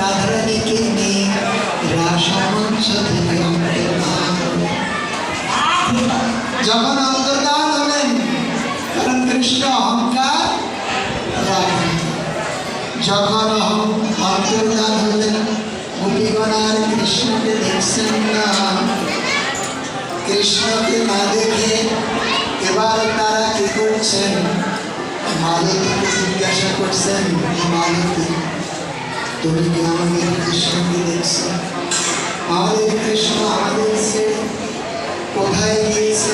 রাধারানীকে নিয়ে রাসমঞ্চ থেকে। যখন অন্তর্ধান হলেন তখন কৃষ্ণ অহংকার যখন অন্তর্ধান হলেন গোপীগণ আর কৃষ্ণকে দেখছেন না কৃষ্ণকে না দেখে এবার তারা কি করছেন মালতীকে জিজ্ঞাসা করছেন মালতী তুমি আমাদের কৃষ্ণকে দেখছ আমাদের কৃষ্ণ আমাদের ছেড়ে কোথায় গিয়েছে?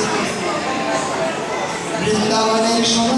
বৃন্দাবনের সমস্ত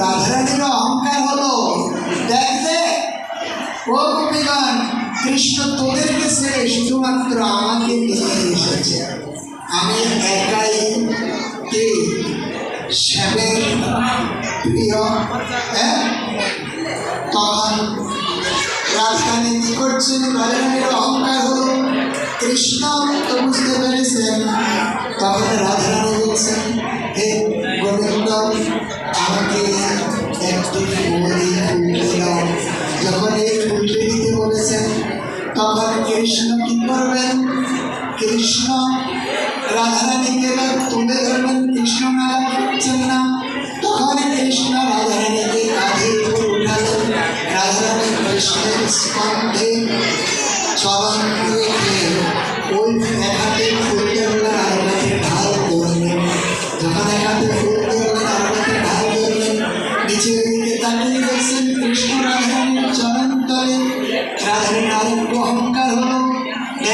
এখন অহংকার হলো দেখতে ও কৃষ্ণ তোদেরকে ছেড়ে শুধুমাত্র আমাকে নিয়ে এসেছে। আমি একাই কি? শ্যামের প্রিয় হ্যাঁ? তখন রাজধানী কি করছেন রাজধানীর অহংকার হলো, কৃষ্ণ, তো বুঝতে পেরেছেন কৃষ্ণ কি করবেন কৃষ্ণ রাধারানীকে তুলে ধরবেন কৃষ্ণ মেলা করছেন না। তখন কৃষ্ণ রাধারানীকে কাঁধের উপর উঠালেন। রাধারানী কৃষ্ণের স্কন্ধে চরণ রেখে ওই এক হাতে ফুল ধরলেন আর ঢাল ধরলেন। যখন এক হাতে ফুল ধরলেন আর ঢাল ধরলেন, নিচের দিকে তাকিয়ে দেখছেন কৃষ্ণ রাধারানীর চরণ তলে। আরেকটু অহংকার হলো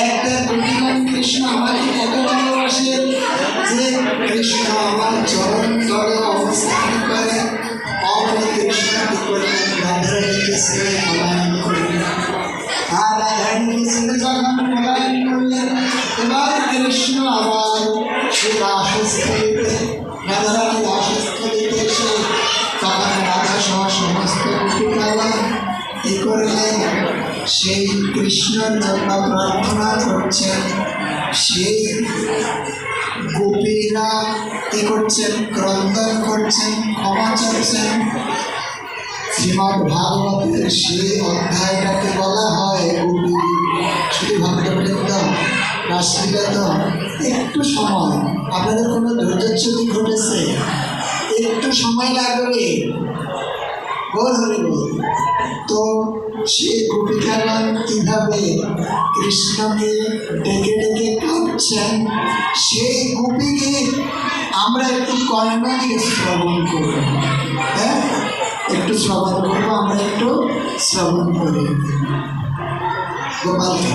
একটা প্রতিমান কৃষ্ণ আমাকে কত ভালোবাসে যে কৃষ্ণ আমার চরণ তলে অবস্থান করে। অমনি কৃষ্ণ কি করলেন রাধারানীকে ছেড়ে পলায়ন আর রাধারানীকে ছেড়ে করলেন এবার কৃষ্ণ আবার সেই রাসস্থলীতে রাধারানীর রাসস্থলীতে এসে তখন রাধা সহ সমস্ত গোপীকালা কি করলেন। সেই কৃষ্ণের জন্য প্রার্থনা করছেন সেই গোপীরা কি করছেন? ক্রন্দন করছেন, ক্ষমা চাচ্ছেন। শ্রীমদ ভাগবতের সেই অধ্যায়টাকে বলা হয় গোপী। শুধু ভক্তবৃন্দ রাষ্ট্রীয়ত একটু সময়। আপনাদের কোনো ধৈর্যচ্যুতি ঘটেছে? একটু সময় লাগবে। বল হরি বল। তো সেই নাম কীভাবে কৃষ্ণকে ডেকে ডেকে কাঁদছেন, সেই গোপীকে আমরা একটু কর্ণ শ্রবণ করব হ্যাঁ? একটু শ্রবণ করব, আমরা একটু শ্রবণ করি। গোপালকে